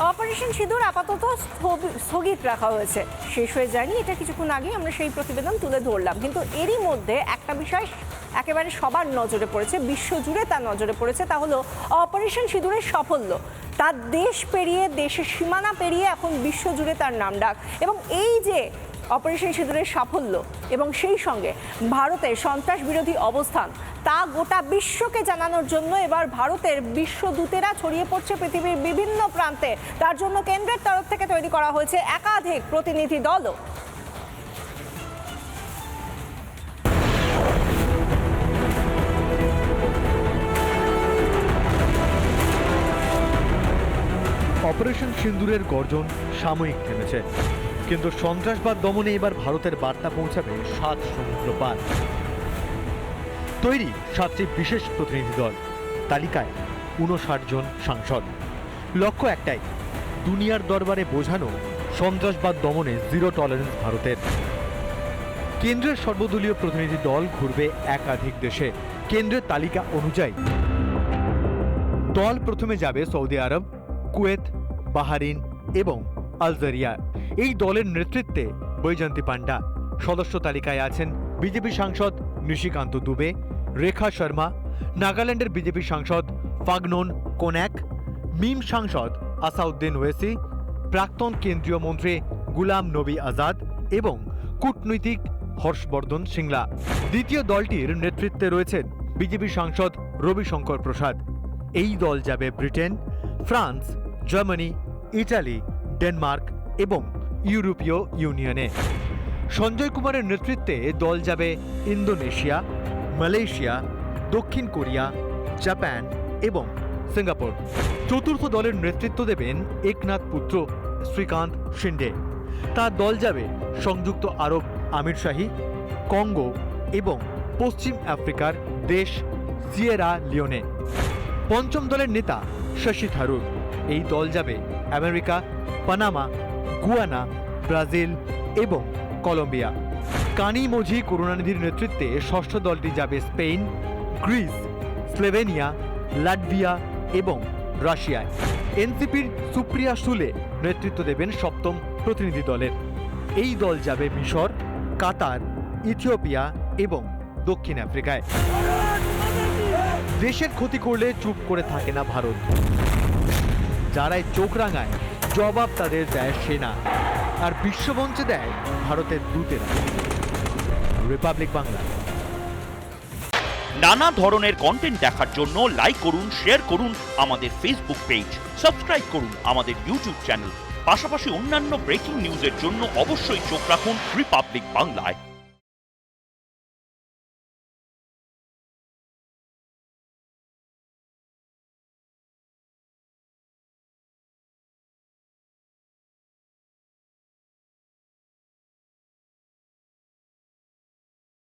Operation সিঁদুর আপাতত স্থগি- স্থগিত রাখা হয়েছে। শেষ হয়ে যায়নি, এটা কিছুক্ষণ আগেই আমরা সেই প্রতিবেদন তুলে ধরলাম। কিন্তু এরই মধ্যে একটা বিষয় একেবারে সবার নজরে পড়েছে, বিশ্বজুড়ে তার নজরে পড়েছে, তা হলো অপারেশন সিঁদুরের সাফল্য। তার দেশ পেরিয়ে, দেশের সীমানা পেরিয়ে এখন বিশ্বজুড়ে তার নাম ডাক। এবং এই যে অপারেশন সিঁদুরের সাফল্য এবং সেই সঙ্গে ভারতের সন্ত্রাস বিরোধী অবস্থান, তা গোটা বিশ্বকে জানানোর জন্য এবার ভারতের বিশ্বদূতেরা ছড়িয়ে পড়ছে পৃথিবীর বিভিন্ন প্রান্তে। তার জন্য কেন্দ্রের তরফ থেকে তৈরি করা হয়েছে একাধিক প্রতিনিধি দলও। অপারেশন সিন্দুরের গর্জন সাময়িক থেমেছে। কিন্তু সন্ত্রাসবাদ দমনে এবার ভারতের বার্তা পৌঁছাবে সাত সমুদ্র পার। তৈরি সাতটি বিশেষ প্রতিনিধি দল। তালিকায় উনষাট জন সাংসদ। লক্ষ্য একটাই, দুনিয়ার দরবারে বোঝানো সন্ত্রাসবাদ দমনে জিরো টলারেন্স ভারতের। কেন্দ্রের সর্বদলীয় প্রতিনিধি দল ঘুরবে একাধিক দেশে। কেন্দ্রের তালিকা অনুযায়ী, দল প্রথমে যাবে সৌদি আরব, কুয়েত, বাহারিন এবং আলজেরিয়া। এই দলের নেতৃত্বে বৈজয়ন্তী পান্ডা সদস্য তালিকায় আছেন বিজেপি সাংসদ নিশিকান্ত দুবে, রেখা শর্মা, নাগাল্যান্ডের বিজেপি সাংসদ ফাগনন কোন্যাক মিম সাংসদ আসাউদ্দিন ওয়েসি, প্রাক্তন কেন্দ্রীয় মন্ত্রী গুলাম নবী আজাদ এবং কূটনৈতিক হর্ষবর্ধন সিংলা। দ্বিতীয় দলটির নেতৃত্বে রয়েছেন বিজেপি সাংসদ রবিশঙ্কর প্রসাদ। এই দল যাবে Britain, France, Germany, Italy, Denmark এবং ইউরোপীয় ইউনিয়নে। সঞ্জয় কুমারের নেতৃত্বে দল যাবে ইন্দোনেশিয়া, মালয়েশিয়া, দক্ষিণ কোরিয়া, জাপান এবং সিঙ্গাপুর। চতুর্থ দলের নেতৃত্ব দেবেন একনাথ পুত্র শ্রীকান্ত শিন্ডে। তার দল যাবে সংযুক্ত আরব আমিরশাহী, কঙ্গো এবং পশ্চিম আফ্রিকার দেশ সিয়েরা লিওনে। পঞ্চম দলের নেতা শশী থারুর। এই দল যাবে আমেরিকা, পানামা গুয়ানা, ব্রাজিল এবং কলম্বিয়া। কানি মঝি করুণানিধির নেতৃত্বে ষষ্ঠ দলটি যাবে স্পেন, গ্রিস, স্লোভেনিয়া, লাটভিয়া এবং রাশিয়ায়। এনসিপির সুপ্রিয়া সুলে নেতৃত্ব দেবেন সপ্তম প্রতিনিধি দলের। এই দল যাবে মিশর, কাতার, ইথিওপিয়া এবং দক্ষিণ আফ্রিকায়। দেশের ক্ষতি করলে চুপ করে থাকে না ভারত। যারাই চোখ রাঙায় জবাব তাদের দেয় সেনা। আর বিশ্বমঞ্চে দেয় ভারতের দূতেরা রিপাবলিক বাংলা। নানা ধরনের কন্টেন্ট দেখার জন্য লাইক করুন শেয়ার করুন আমাদের ফেসবুক পেজ সাবস্ক্রাইব করুন আমাদের ইউটিউব চ্যানেল পাশাপাশি অন্যান্য ব্রেকিং নিউজের জন্য অবশ্যই চোখ রাখুন রিপাবলিক বাংলায়